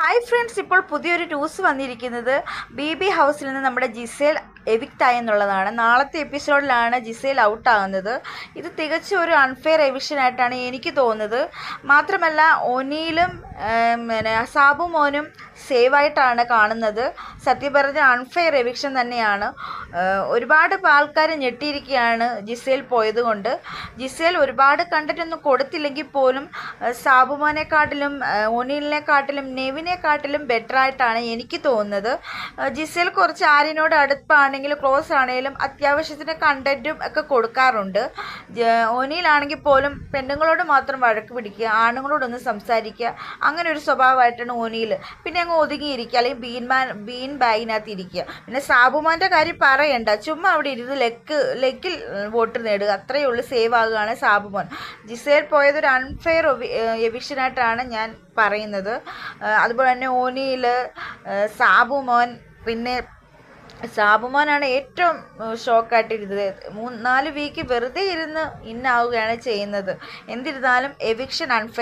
Hi friends ഇപ്പോൾ പുതിയൊരു news വന്നിരിക്കുന്നത് ബി ബി ഹൗസിൽ നിന്ന് നമ്മുടെ ജിസേൽ എവിക്റ്റ് ആയി എന്നുള്ളതാണ്. നാളത്തെ എപ്പിസോഡിലാണ് ജിസേൽ ഔട്ടാകുന്നത് ഇത് തികച്ചും ഒരു അൺഫെയർ എവിഷനായിട്ടാണ് എനിക്ക് തോന്നുന്നത്. മാത്രമല്ല ഒനിയിലും പിന്നെ സാബു മോനും സേവായിട്ടാണ് കാണുന്നത്. സത്യം പറഞ്ഞ അൺഫെയർ എവിക്ഷൻ തന്നെയാണ്. ഒരുപാട് ആൾക്കാർ ഞെട്ടിയിരിക്കുകയാണ് ജിസേൽ പോയത് കൊണ്ട് ജിസേൽ ഒരുപാട് കണ്ടന്റ് ഒന്നും കൊടുത്തില്ലെങ്കിൽ പോലും സാബുമാനെക്കാട്ടിലും ഒനിലിനെക്കാട്ടിലും നെവിനെക്കാട്ടിലും ബെറ്റർ ആയിട്ടാണ് എനിക്ക് തോന്നുന്നത്. ജിസേൽ കുറച്ച് ആര്യനോട് അടുപ്പാണെങ്കിലും ക്ലോസ് ആണെങ്കിലും അത്യാവശ്യത്തിന് കണ്ടന്റും ഒക്കെ കൊടുക്കാറുണ്ട്. ഒനിയിലാണെങ്കിൽ പോലും പെണ്ണുങ്ങളോട് മാത്രം വഴക്ക് പിടിക്കുക ആണുങ്ങളോടൊന്ന് സംസാരിക്കുക അങ്ങനെ ഒരു സ്വഭാവമായിട്ടാണ് ഓനിയിൽ പിന്നെ അങ്ങ് ഒതുങ്ങിയിരിക്കുക അല്ലെങ്കിൽ ബീൻമാൻ ബീൻ ബാഗിനകത്ത് ഇരിക്കുക. പിന്നെ സാബുമാന്റെ കാര്യം പറയണ്ട. ചുമ്മാ അവിടെ ഇരുന്ന് ലെക്ക് ലെക്കിൽ വോട്ട് നേടുക. അത്രയേ ഉള്ളൂ സേവ് ആകുകയാണ് സാബുമോൻ. ജിസേൽ പോയതൊരു അൺഫെയർ എവിഷനായിട്ടാണ് ഞാൻ പറയുന്നത്. അതുപോലെ തന്നെ ഓനിയിൽ സാബുമോൻ പിന്നെ സാബുമോനാണ് ഏറ്റവും ഷോക്കായിട്ടിരുന്നത് മൂന്ന് നാല് വീക്ക് വെറുതെ ഇരുന്ന് ഇന്നാവുകയാണ് ചെയ്യുന്നത്. എന്നിരുന്നാലും എവിക്ഷൻ അൺഫെയർ